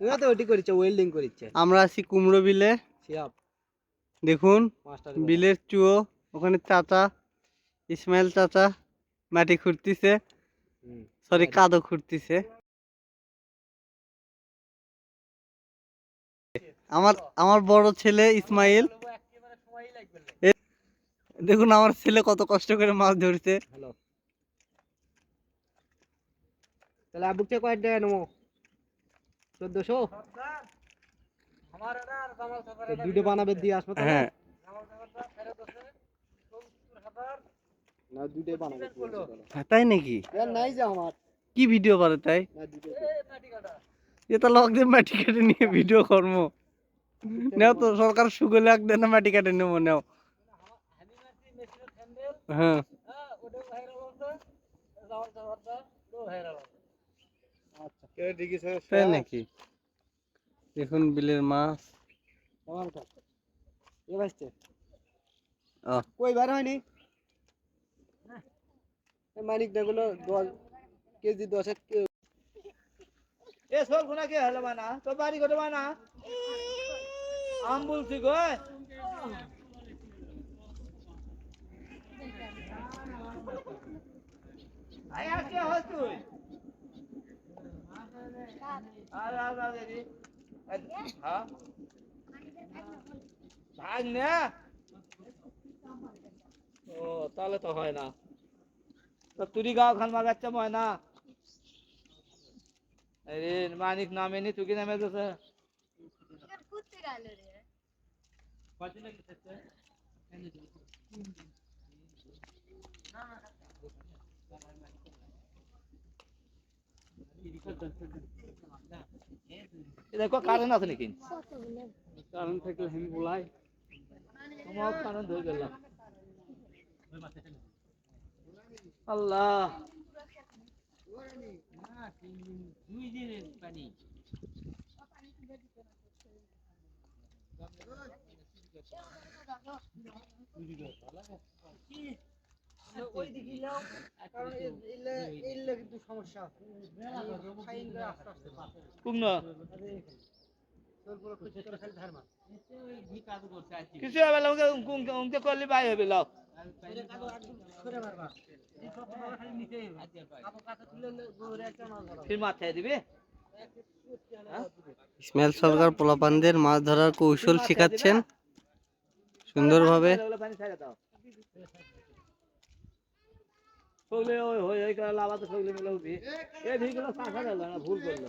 তুমি তো ওটি করিচ্ছে ওয়েল্ডিং করিচ্ছে আমরা আছি কুমড়ো বিলে। সিয়াপ দেখুন বিলের চুয়ো ওখানে চাচা ইসমাইল চাচা মাটি খুঁড়তিছে। সরি কাদো খুঁড়তিছে। আমার আমার বড় ছেলে ইসমাইল। দেখুন আমার ছেলে কত কষ্ট করে মাছ ধরছে। তাহলে আবুকে কয়েক টাকা নেব। চোদ্দশো? দুটো বানাবে দিয়ে আসব হ্যাঁ। হ্যাঁ, তাই নাকি? কি ভিডিও করে তাই? লোক দিয়ে মাটি কেটে। নিয়ে ভিডিও কর্ম নেও তো সরকার সুগলে এক দেন মাটি কাটে নেব নেও। হ্যাঁ তাই নাকি? দেখুন বিলের মাছ। কই বার হয়নি? মানিকগুলো দশ কেজি দশেক এ সব গুনা কে হলো বানা? তো বাড়ি করে বানা? আম বলছি গো না ও তাহলে তো হয় না তো তুরি গাঁও খান মাগাচ্ছে ময়না আরে মানিক নামে নি তুই কি নামে দিছে দেখো কারেন্ট আছে নাকি? কারণ থাকলে আমি বলাই। তোমার কারেন্ট হয়ে গেলাম আল্লাহ। কুমনা কিছু হবে না উনকে উনকে উনকে করলে বাই হবে লাও। মাথায় দিবে? ইসমাইল সরকার পোলাপানদের মাছ ধরার কৌশল শেখাচ্ছেন সুন্দরভাবে। সকলে ওই হই হই করে লাভাতে সকলে মিলে উঠি। এই ভিগুলো ফাঁকা গেল না ভুল করল।